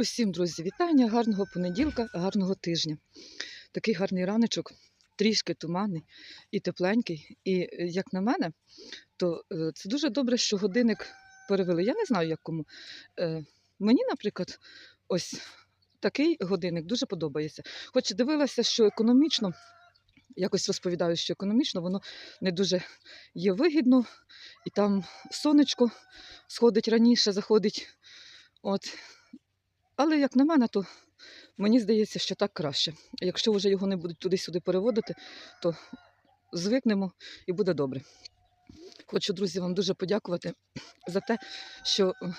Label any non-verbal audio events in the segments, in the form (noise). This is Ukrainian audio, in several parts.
Усім, друзі, вітання, гарного понеділка, гарного тижня. Такий гарний раночок, трішки туманний і тепленький. І е, як на мене, то е, це дуже добре, що годинник перевели. Я не знаю, як кому. Е, Мені, наприклад, ось такий годинник дуже подобається. Хоч дивилася, що економічно, якось розповідаю, що економічно воно не дуже є вигідно, і там сонечко сходить раніше, заходить. От. Але як на мене, то мені здається, що так краще. Якщо вже його не будуть туди-сюди переводити, то звикнемо і буде добре. Хочу, друзі, вам дуже подякувати за те, що е,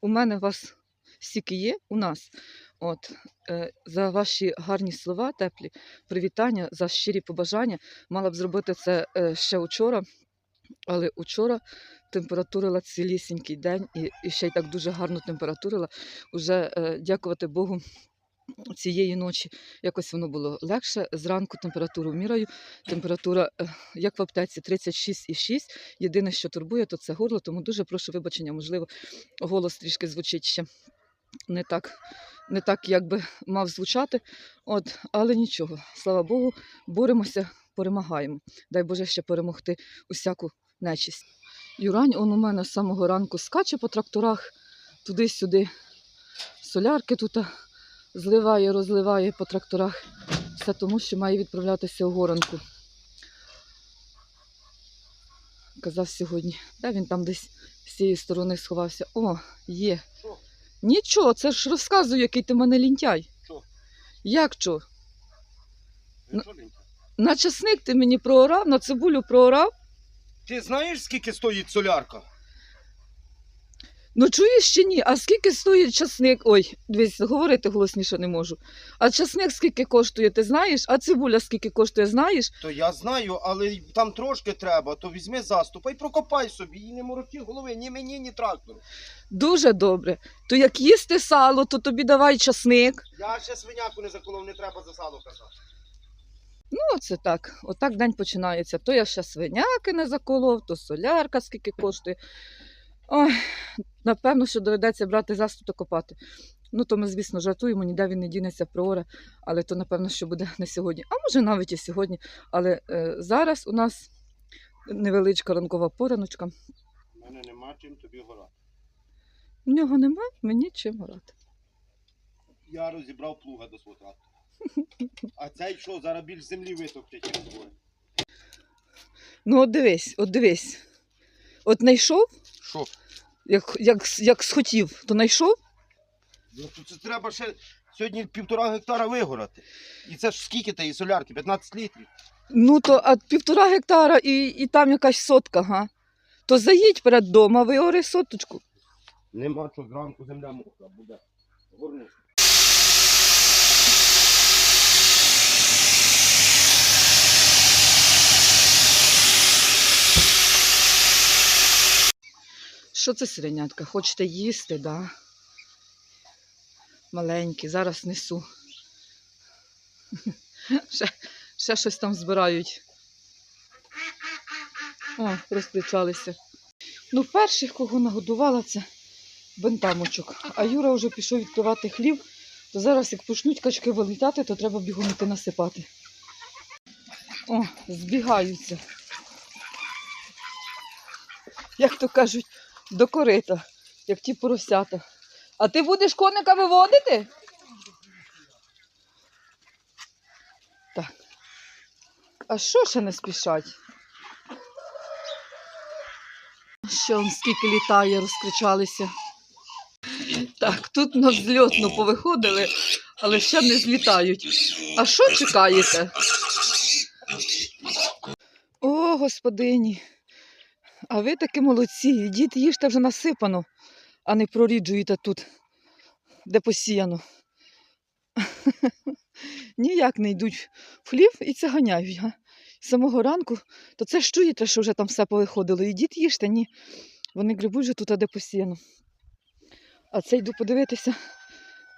у мене вас стільки є, у нас. От, е, за ваші гарні слова, теплі привітання, за щирі побажання. Мала б зробити це е, ще вчора, але учора температурила цілісінький день і, і ще й так дуже гарно температурила. Уже е, дякувати Богу. Цієї ночі якось воно було легше. Зранку температуру міряю. Температура, е, як в аптеці, 36,6. Єдине, що турбує, то це горло, тому дуже прошу вибачення. Можливо, голос трішки звучить ще не так, не так як би мав звучати. От, але нічого, слава Богу, боремося, перемагаємо. Дай Боже ще перемогти усяку нечисть. Юрань, он у мене з самого ранку скаче по тракторах туди-сюди. Солярки тут зливає, розливає по тракторах. Все тому, що має відправлятися у горанку. Казав сьогодні. Де він там десь з цієї сторони сховався? О, є. Що? Нічого, це ж розказую, який ти мене лінтяй. Що? Як що? Лінька? На часник ти мені проорав, на цибулю проорав. Ти знаєш, скільки стоїть солярка? Ну чуєш чи ні? А скільки стоїть часник? Ой, дивись, говорити голосніше не можу. А часник скільки коштує, ти знаєш? А цибуля скільки коштує, знаєш? То я знаю, але там трошки треба, то візьми заступа і прокопай собі, і не мороки голови ні мені, ні трактору. Дуже добре. То як їсти сало, то тобі давай часник. Я ще свиняку не заколов, не треба за сало казати. Ну, це так. Отак день починається. То я ще свиняки не заколов, то солярка скільки коштує. Ой, напевно, що доведеться брати заступ та копати. Ну, то ми, звісно, жартуємо, ніде він не дінеться проора, але то, напевно, що буде не сьогодні. А може навіть і сьогодні. Але е, зараз у нас невеличка ранкова пораночка. У мене нема чим тобі горати. В нього нема, мені чим грати. Я розібрав плуга до свого трактора. А цей що, зараз більш землі чим двоє. Ну, от дивись, от дивись. От знайшов, Що? як, як, як схотів, то знайшов. Ну то це треба ще сьогодні півтора гектара вигорати. І це ж скільки тієї солярки? 15 літрів. Ну, то а півтора гектара і, і там якась сотка, га. То заїдь перед дома, виори соточку. Нема що зранку земля мокра буде. Горни. Що це сиренятка? Хочете їсти, да? Маленькі, зараз несу. (laughs) Ще, ще щось там збирають. О, розкричалися. Ну, перших, кого нагодувала, це бентамочок. А Юра вже пішов відкривати хлів, то зараз, як почнуть качки вилітати, то треба бігом іти насипати. О, збігаються. Як то кажуть, до корита, як ті поросята. А ти будеш коника виводити? Так. А що ще не спішать? Що скільки літає, розкричалися. Так, тут на взльотну повиходили, але ще не злітають. А що чекаєте? О, господині. А ви такі молодці. Ідіть їжте вже насипано, а не проріджуєте тут, де посіяно. (laughs) Ніяк не йдуть в хлів і це ганяють. Га? З самого ранку, то це ж чуєте, що вже там все повиходило. Ідіть їжте, ні. Вони грибуть же тут, а де посіяно. А це йду подивитися,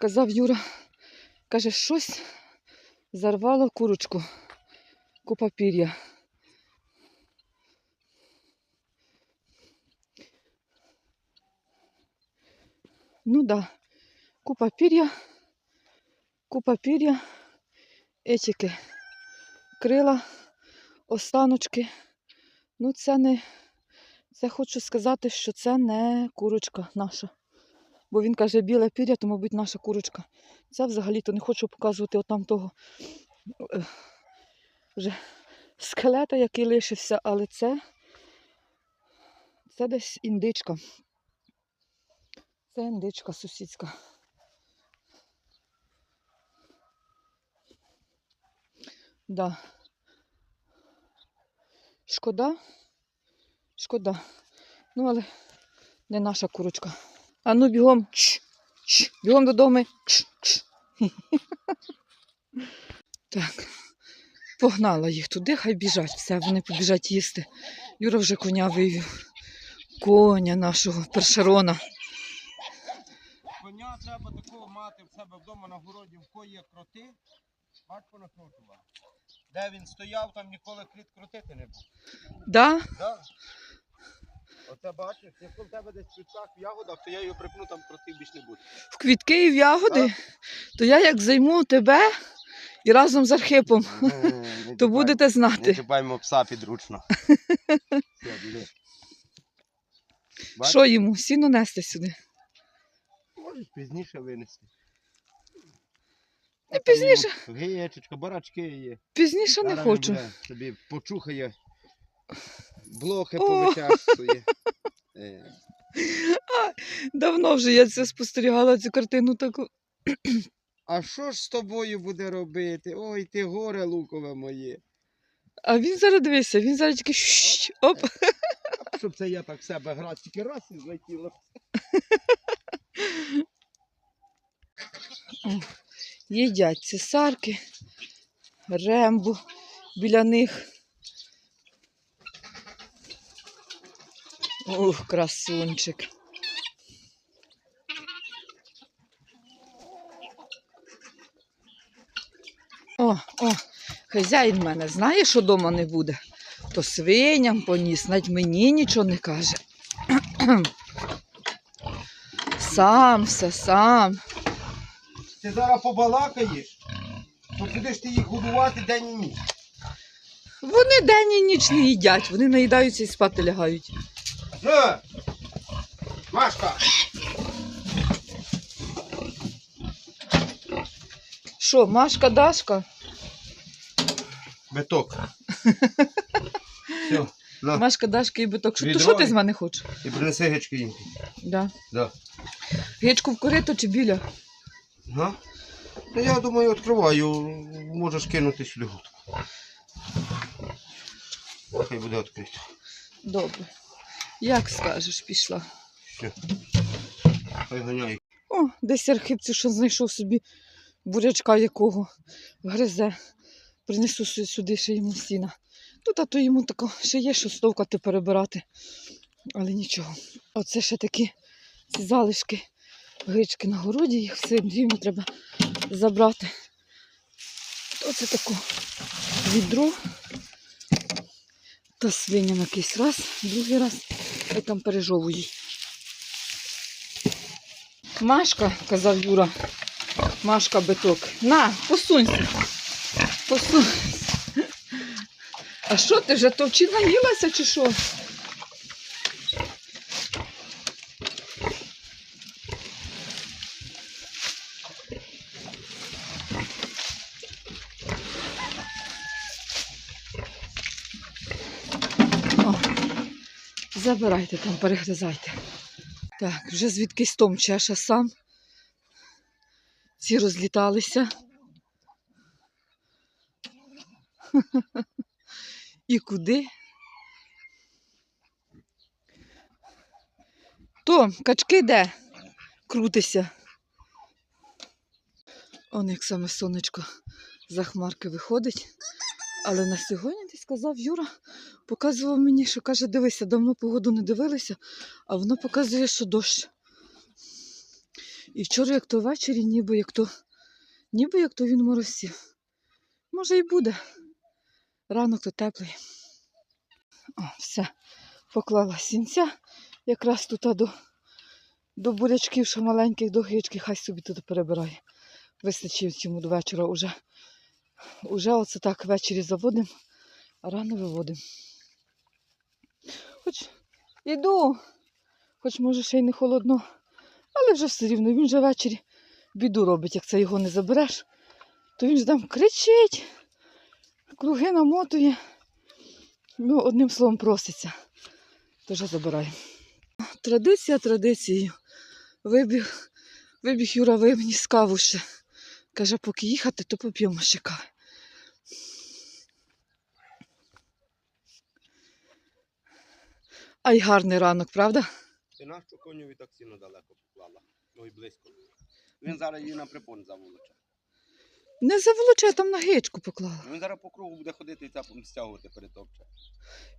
казав Юра, каже, щось зарвало курочку, купа пір'я. Ну да, Купа пір'я, купа пір'я, етіки, крила, останочки. Ну, це не. Це хочу сказати, що це не курочка наша. Бо він каже, біле пір'я, то, мабуть, наша курочка. Це взагалі-то не хочу показувати отам того е, вже скелета, який лишився, але це, це десь індичка. Це індичка сусідська. Да. Шкода. Шкода. Ну, але не наша курочка. А ну бігом. Чш, чш, бігом додому. Чш, чш. (laughs) Так. Погнала їх туди, хай біжать. Все, вони побіжать їсти. Юра вже коня вивів. Коня нашого першерона. Треба такого мати в себе вдома на городі, в кої є кроти. Батько накрутував. Де він стояв, там ніколи кріт крутити не був. Да? Да. Оце бачиш, якщо в тебе десь в квітках в ягодах, то я його припну, там кротів більш не буде. В квітки і в ягоди, то я як займу тебе і разом з Архипом, (laughs) то будете Не знати. чіпаємо пса підручно. (laughs) Все, біли. Бачиш? Що йому? Сіно нести сюди. Пізніше винести. Не пізніше. Гієчечка, барачки є. Пізніше не Зараз хочу. буде Собі почухає, блохи О! повичасує. Е, (laughs) Давно вже я це спостерігала цю картину таку. А що ж з тобою буде робити? Ой, ти горе лукове моє. А він зараз дивися, він зараз тільки щ, оп. Щоб це я так в себе грав, тільки раз і злетіло. (laughs) Їдять цесарки, рембу біля них. Ух, красунчик. О, о, хазяїн мене знає, що дома не буде. То свиням поніс, навіть мені нічого не каже. (clears throat) Сам все, сам. Ти зараз побалакаєш, то будеш ти їх годувати день і ніч. Вони день і ніч не їдять, вони наїдаються і спати лягають. Ну, Машка, Що, Машка, Дашка? биток. Все, на, Машка, Дашка і биток. Що, то Відро що ти з мене хочеш? і принеси гечки їм. Да. Да. Гечку в корито чи біля? Га? Ну, я думаю, відкриваю, можеш кинути сюди гудку. Хай буде відкрито. Добре. Як скажеш, пішла. Все. Хай ганяй. О, десь архипцю, що знайшов собі бурячка якого гризе. Принесу сюди ще йому сіна. Ну, та то йому тако ще є, що стовкати перебирати. Але нічого. Оце ще такі ці залишки гречки на городі, їх все рівно треба забрати. Оце таке відро. Та свиням якийсь раз, другий раз, хай там пережовують. Машка, казав Юра, Машка биток. На, посунься. Посунься. А що ти вже товчі наїлася чи що? Забирайте там, перегризайте. Так, вже звідкись Том чеша сам. Ці розліталися. І куди? Том, качки де? Крутися. Он як саме сонечко за хмарки виходить. Але на сьогодні сказав Юра, показував мені, що каже, дивися, давно погоду не дивилися, а воно показує, що дощ. І вчора, як то ввечері, ніби як то, ніби як то він моросів. Може і буде. Ранок то теплий. О, все. Поклала сінця якраз тут до до бурячків, що маленьких, до гички, хай собі тут перебирає. Вистачить йому до вечора уже. Уже оце так ввечері заводимо, рано виводимо. Хоч іду, хоч може ще й не холодно, але вже все рівно, він же ввечері біду робить, як це його не забереш, то він ж там кричить, круги намотує. Ну, одним словом проситься. Тож забирай. Традиція традицією. Вибіг, вибіг Юра виніс каву ще. Каже, поки їхати, то поп'ємо ще кави. Ай гарний ранок, правда? Ти нащо коню так сіно далеко поклала? Ой, близько. Він зараз її на припон заволоче. Не заволоче, я там на гичку поклала. Він зараз по кругу буде ходити і цапом стягувати перетопче.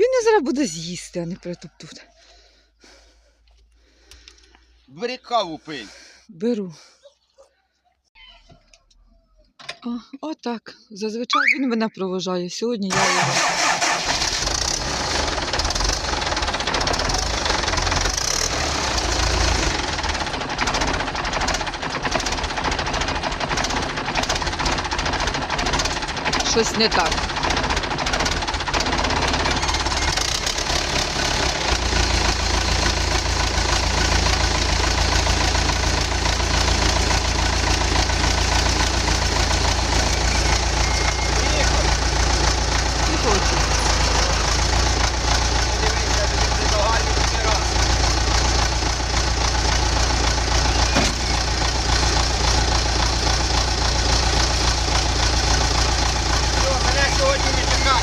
Він не зараз буде з'їсти, а не притоптути. Бери каву пий. Беру. О, отак. Зазвичай він мене проважає. Сьогодні я його. Щось не так. Не хочу. Подивися, тобі предлагаю ще раз. Все, мене сьогодні не чекай.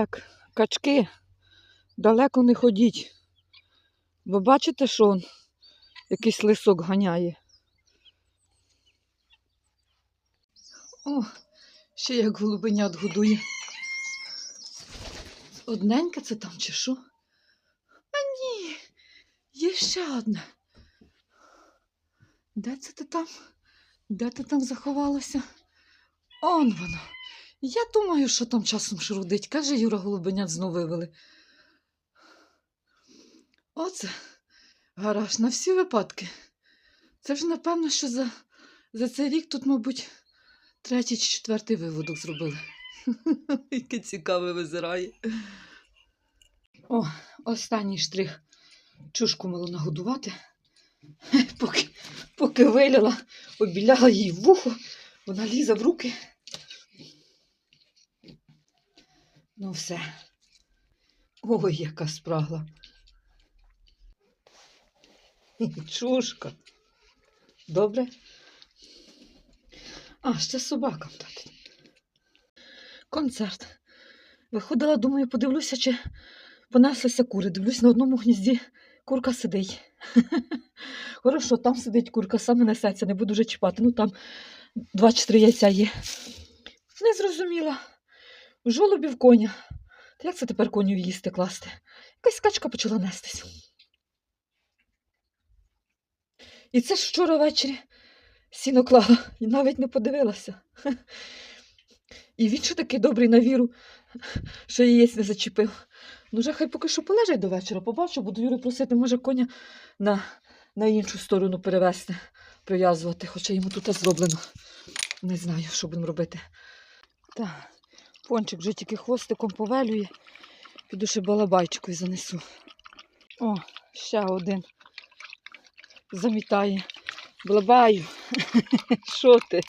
Так, качки, далеко не ходіть. Ви бачите, що он якийсь лисок ганяє? О, ще як голубенят годує. Одненьке це там чи що? А ні, є ще одне. Де це ти там? Де ти там заховалася? Он воно. Я думаю, що там часом шурудить. Каже Юра Голубенят знову вивели. Оце гараж на всі випадки. Це ж напевно, що за, за цей рік тут, мабуть, третій чи четвертий виводок зробили. (laughs) Яке цікаве визирає. О, останній штрих. Чушку мало нагодувати. Поки, поки виляла, обіляла їй вухо, вона лізе в руки. Ну все. Ой, яка спрагла. Чушка. Добре? А, ще собакам дати. Концерт. Виходила, думаю, подивлюся, чи понеслися кури. Дивлюсь, на одному гнізді курка сидить. (laughs) Хорошо, там сидить курка, саме несеться, не буду вже чіпати. Ну там два чи три яйця є. Не зрозуміла. Жолобів коня. Та як це тепер коню їсти класти? Якась качка почала нестись. І це ж вчора ввечері сіно клала і навіть не подивилася. І він що такий добрий на віру, що яєць не зачепив. Ну, вже хай поки що полежать до вечора, побачу, буду Юри просити, може, коня на, на іншу сторону перевезти, прив'язувати, хоча йому тут зроблено. Не знаю, що будемо робити. Так. Пончик вже тільки хвостиком повелює. Піду ще балабайчикою занесу. О, ще один. Замітає. Балабаю. (laughs) Що ти?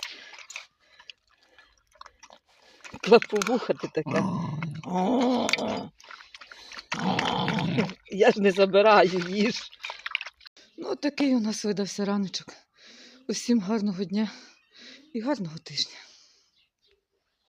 Клаповуха ти така. Я ж не забираю їж. Ну, такий у нас видався раночок. Усім гарного дня і гарного тижня.